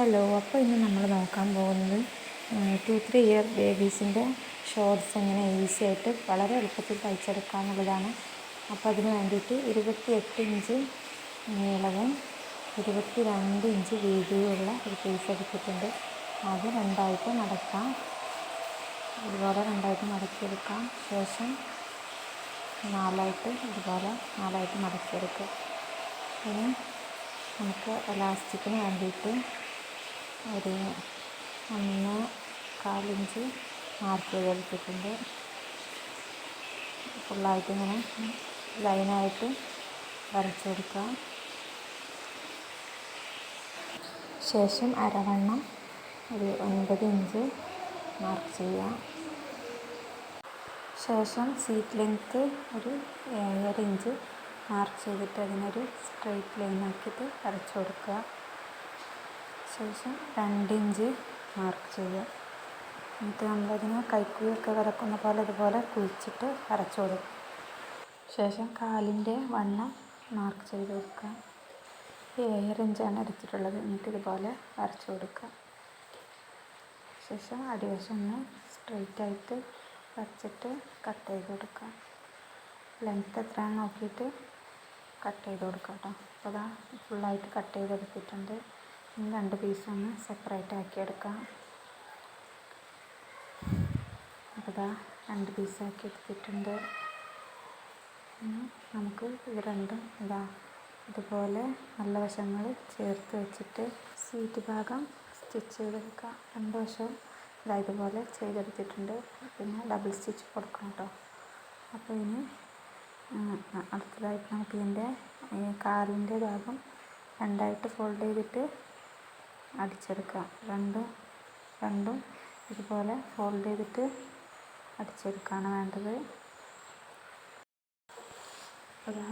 Hello അപ്പോൾ ഇന്ന് നമ്മൾ നോക്കാൻ പോകുന്നത് ടു ത്രീ ഇയർ ബേബീസിന്റെ ഷോർട്സ് എങ്ങനെ ഈസി ആയിട്ട് വളരെ എളുപ്പത്തിൽ തയ്ച്ചെടുക്കാം എന്നുള്ളതാണ്. അപ്പോൾ അതിന് വേണ്ടിയിട്ട് ഇരുപത്തി എട്ട് ഇഞ്ച് നീളവും ഇരുപത്തി രണ്ട് ഇഞ്ച് വീതിയുമുള്ള ഒരു പീസ് എടുത്തിട്ടുണ്ട്. അത് രണ്ടായിട്ട് മടക്കാം ഇതുപോലെ രണ്ടായിട്ട് മടക്കിയെടുക്കാം ശേഷം നാലായിട്ട് ഇതുപോലെ നാലായിട്ട് മടക്കിയെടുക്കുക ഇനി നമുക്ക് എലാസ്റ്റിക്കിന് വേണ്ടിയിട്ട് ഒരു ഒന്ന് കാലിഞ്ച് മാർക്ക് ചെയ്ത് എടുത്തിട്ടുണ്ട് ഫുള്ളായിട്ട് ഇങ്ങനെ ലൈനായിട്ട് വരച്ചെടുക്കുക ശേഷം അരവണ്ണം ഒരു ഒൻപത് ഇഞ്ച് മാർക്ക് ചെയ്യാം. ശേഷം സീറ്റ് ലെങ്ത്ത് ഒരു ഏഴര ഇഞ്ച് മാർക്ക് ചെയ്തിട്ട് അതിനൊരു സ്ട്രെയിറ്റ് ലൈനാക്കിയിട്ട് വരച്ചു കൊടുക്കുക. ശേഷം രണ്ടിഞ്ച് മാർക്ക് ചെയ്യുക. എന്നിട്ട് നമ്മളതിനെ കൈക്കുഴിയൊക്കെ വരക്കുന്ന പോലെ ഇതുപോലെ കുഴിച്ചിട്ട് വരച്ചു കൊടുക്കും ശേഷം കാലിന്റെ വണ്ണം മാർക്ക് ചെയ്ത് കൊടുക്കുക. ഏഴര ഇഞ്ചാണ് എടുത്തിട്ടുള്ളത്. എന്നിട്ട് ഇതുപോലെ വരച്ചു കൊടുക്കുക. ശേഷം അടിവശം ഒന്ന് സ്ട്രെയിറ്റ് ആയിട്ട് വരച്ചിട്ട് കട്ട് ചെയ്ത് കൊടുക്കുക. ലെങ്ത്ത് എത്രയാണെന്ന് നോക്കിയിട്ട് കട്ട് ചെയ്ത് കൊടുക്കാം കേട്ടോ. അപ്പോൾ ഫുള്ളായിട്ട് കട്ട് ചെയ്തെടുത്തിട്ടുണ്ട്. രണ്ട് പീസൊന്ന് സെപ്പറേറ്റ് ആക്കി എടുക്കാം. അപ്പോൾ രണ്ട് പീസാക്കി എടുത്തിട്ടുണ്ട്. നമുക്ക് ഇത് രണ്ടും ഇതാ ഇതുപോലെ നല്ല വശങ്ങൾ ചേർത്ത് വെച്ചിട്ട് സീറ്റ് ഭാഗം സ്റ്റിച്ച് ചെയ്തെടുക്കാം. രണ്ട് വശവും ഇതാ ഇതുപോലെ ചെയ്തെടുത്തിട്ടുണ്ട്. പിന്നെ ഡബിൾ സ്റ്റിച്ച് കൊടുക്കണം കേട്ടോ അപ്പോൾ ഇനി അടുത്തതായിട്ട് നമുക്ക് ഇതിന്റെ കാലിന്റെ ഭാഗം രണ്ടായിട്ട് ഫോൾഡ് ചെയ്തിട്ട് അടിച്ചെടുക്കാം രണ്ടും രണ്ടും ഇതുപോലെ ഫോൾഡ് ചെയ്തിട്ട് അടിച്ചെടുക്കുകയാണ് വേണ്ടത്.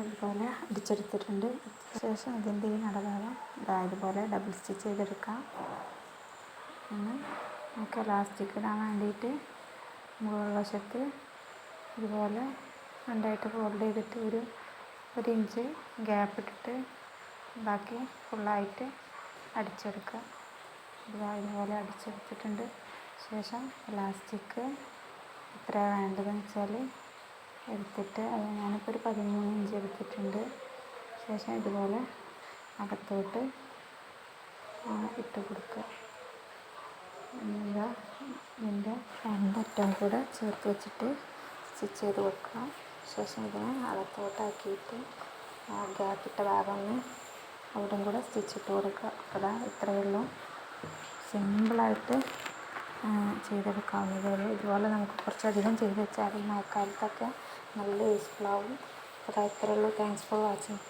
അതുപോലെ അടിച്ചെടുത്തിട്ടുണ്ട്. ശേഷം ഇതിന്റെ ഈ നടഭാഗം ഇതാ ഇതുപോലെ ഡബിൾ സ്റ്റിച്ച് ചെയ്തെടുക്കാം. പിന്നെ നമുക്ക് ലാസ്റ്റിക് ഇടാൻ വേണ്ടിയിട്ട് മുകളിൽ വശത്ത് ഇതുപോലെ രണ്ടായിട്ട് ഫോൾഡ് ചെയ്തിട്ട് ഒരു ഒരു ഇഞ്ച് ഗ്യാപ്പ് ഇട്ടിട്ട് ബാക്കി ഫുള്ളായിട്ട് അടിച്ചെടുക്കുക. ഇതുപോലെ അടിച്ചെടുത്തിട്ടുണ്ട്. ശേഷം ഇലാസ്റ്റിക് എത്ര വേണ്ടതെന്ന് വെച്ചാൽ എടുത്തിട്ട് അത് ഞാനിപ്പോൾ ഒരു പതിമൂന്ന് ഇഞ്ച് എടുത്തിട്ടുണ്ട്. ശേഷം ഇതുപോലെ അകത്തോട്ട് ഇട്ട് കൊടുക്കുക. ഇതിന്റെ രണ്ടറ്റം കൂടെ ചേർത്ത് വെച്ചിട്ട് സ്റ്റിച്ച് ചെയ്ത് കൊടുക്കുക. ശേഷം ഇതിനെ അകത്തോട്ടാക്കിയിട്ട് ഗ്യാപ്പിട്ട ഭാഗം ഒന്ന് അവിടെയും കൂടെ സ്റ്റിച്ചിട്ട് കൊടുക്കുക. അതാ ഇത്രയേ ഉള്ളൂ. സിമ്പിളായിട്ട് ചെയ്തെടുക്കാവുന്നതേ ഉള്ളൂ ഇതുപോലെ. നമുക്ക് കുറച്ചധികം ചെയ്ത് വെച്ചാൽ മഴക്കാലത്തൊക്കെ നല്ല യൂസ്ഫുൾ ആവും. അതാ ഇത്രയേ ഉള്ളൂ. Thanks for watching